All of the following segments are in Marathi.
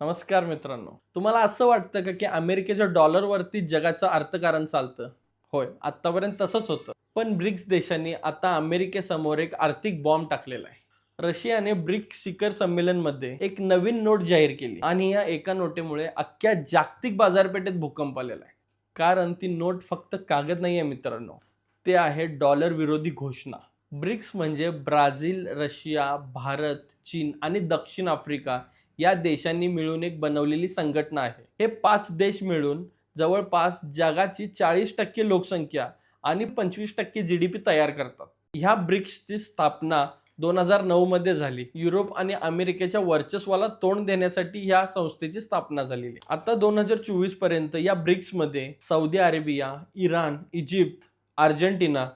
नमस्कार मित्रांनो. तुम्हाला असं वाटतं का की अमेरिकेच्या डॉलरवरती जगाचं अर्थकारण चालतं? होय आतापर्यंत तसंच होतं. पण ब्रिक्स देशांनी आता अमेरिकेसमोर एक आर्थिक बॉम्ब टाकलेला आहे. रशियाने ब्रिक्स शिखर संमेलनमध्ये एक नवीन नोट जाहीर केली आणि या एका नोटेमुळे अख्ख्या जागतिक बाजारपेठेत भूकंप आलेला आहे. कारण ती नोट फक्त कागद नाही आहे मित्रांनो. ते आहे डॉलर विरोधी घोषणा. ब्रिक्स म्हणजे ब्राझील रशिया भारत चीन आणि दक्षिण आफ्रिका या देशांनी मिळून एक बनवलेली संघटना आहे. हे पाच देश मिळून जवळपास जगाची चाळीस टक्के लोकसंख्या आणि पंचवीस टक्के जी डी पी तयार करतात. ह्या ब्रिक्सची स्थापना दोन हजार नऊ मध्ये झाली. युरोप आणि अमेरिकेच्या वर्चस्वाला तोंड देण्यासाठी ह्या संस्थेची स्थापना झालेली. आता दोन हजार चोवीसपर्यंत या ब्रिक्समध्ये Saudi Arabia Iran Egypt Argentina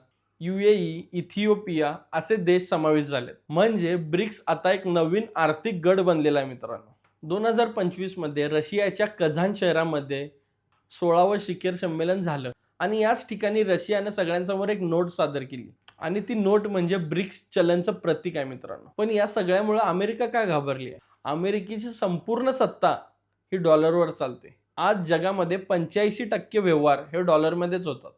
UAE Ethiopia असे देश समावेश झाले म्हणजे ब्रिक्स आता एक नवीन आर्थिक गट बनलेला आहे मित्रांनो. दोन हजार पंचवीसमध्ये रशियाच्या कझान शहरामध्ये सोळावं शिखर संमेलन झालं आणि याच ठिकाणी रशियाने सगळ्यांसमोर एक नोट सादर केली. आणि ती नोट म्हणजे ब्रिक्स चलनचं प्रतीक आहे मित्रांनो. पण या सगळ्यामुळे अमेरिका का घाबरली आहे? अमेरिकेची संपूर्ण सत्ता ही डॉलरवर चालते. आज जगामध्ये पंच्याऐंशी टक्के व्यवहार हे डॉलरमध्येच होतात.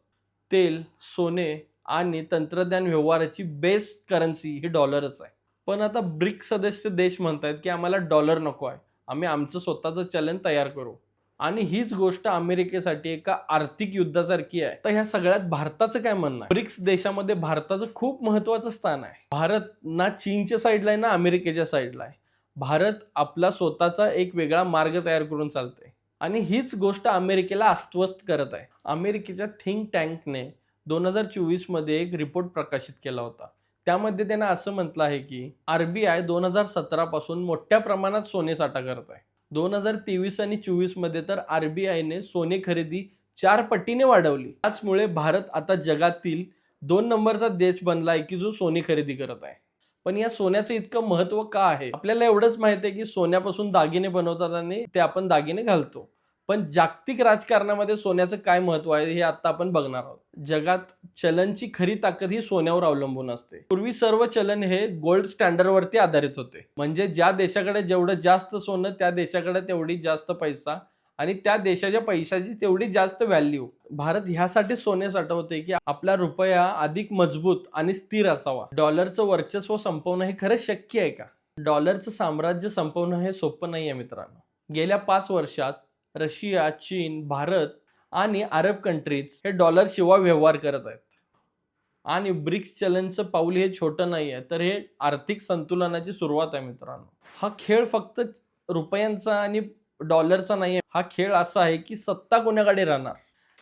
तेल सोने आणि तंत्रज्ञान व्यवहाराची बेस करन्सी ही डॉलरच आहे. पण आता ब्रिक्स सदस्य देश म्हणतायत की आम्हाला डॉलर नको आहे. आम्ही आमचं स्वतःचं चलन तयार करू. आणि हीच गोष्ट अमेरिकेसाठी एका आर्थिक युद्धासारखी आहे. तर ह्या सगळ्यात भारताचं काय म्हणणं आहे? ब्रिक्स देशामध्ये भारताचं खूप महत्वाचं स्थान आहे. भारत ना चीनच्या साईडला आहे ना अमेरिकेच्या साईडला आहे. भारत आपला स्वतःचा एक वेगळा मार्ग तयार करून चालते आणि हीच गोष्ट अमेरिकेला अस्वस्थ करत आहे. अमेरिकेच्या थिंक टँकने दोन हजार चोवीसमध्ये एक रिपोर्ट प्रकाशित केला होता. त्यामध्ये त्यांना असं म्हटलं आहे की आरबीआय दोन हजार सतरा पासून मोठ्या प्रमाणात सोने साठा करत आहे. दोन हजार तेवीस आणि चोवीसमध्ये तर आरबीआयने सोने खरेदी चार पटीने वाढवली. त्याचमुळे भारत आता जगातील दोन नंबरचा देश बनला आहे की जो सोने खरेदी करत आहे. पण या सोन्याचं इतकं महत्त्व का आहे? आपल्याला एवढंच माहिती आहे की सोन्यापासून दागिने बनवतात आणि ते आपण दागिने घालतो. पण जागतिक राजकारणामध्ये सोन्याचं काय महत्त्व आहे हे आता आपण बघणार आहोत. जगात चलनची खरी ताकद ही सोन्यावर अवलंबून असते. पूर्वी सर्व चलन हे गोल्ड स्टँडर्डवरती आधारित होते. म्हणजे ज्या देशाकडे जेवढं जास्त सोनं त्या देशाकडे तेवढी जास्त पैसा आणि त्या देशाच्या पैशाची तेवढी जास्त व्हॅल्यू भारत ह्यासाठी सोने साठवते की आपला रुपया अधिक मजबूत आणि स्थिर असावा. डॉलरचं वर्चस्व संपवणं हे खरंच शक्य आहे का? डॉलरचं साम्राज्य संपवणं हे सोपं नाही आहे मित्रांनो. गेल्या पाच वर्षात रशिया चीन भारत आणि अरब कंट्रीज हे डॉलर शिवाय व्यवहार करत आहेत. आणि ब्रिक्स चलनचं पाऊल हे छोटं नाही आहे तर हे आर्थिक संतुलनाची सुरुवात आहे मित्रांनो. हा खेळ फक्त रुपयांचा आणि डॉलरचा नाही आहे हा खेळ असा आहे की सत्ता कोणाकडे राहणार?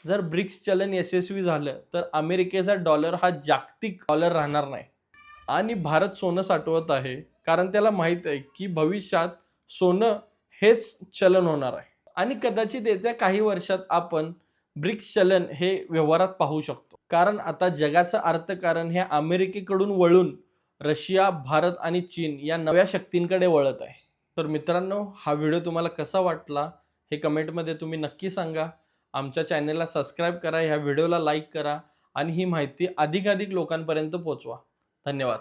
जर ब्रिक्स चलन यशस्वी झालं तर अमेरिकेचा डॉलर हा जागतिक डॉलर राहणार नाही. आणि भारत सोनं साठवत आहे कारण त्याला माहीत आहे की भविष्यात सोनं हेच चलन होणार आहे. आणि कदाचित येत्या काही वर्षात आपण ब्रिक्स चलन हे व्यवहारात पाहू शकतो. कारण आता जगाचं अर्थकारण हे अमेरिकेकडून वळून रशिया भारत आणि चीन या नव्या शक्तींकडे वळत आहे. तर मित्रांनो हा व्हिडिओ तुम्हाला कसा वाटला हे कमेंटमध्ये तुम्ही नक्की सांगा. आमच्या चॅनलला सबस्क्राईब करा ह्या व्हिडिओला लाईक करा आणि ही माहिती अधिकाधिक लोकांपर्यंत पोहोचवा धन्यवाद.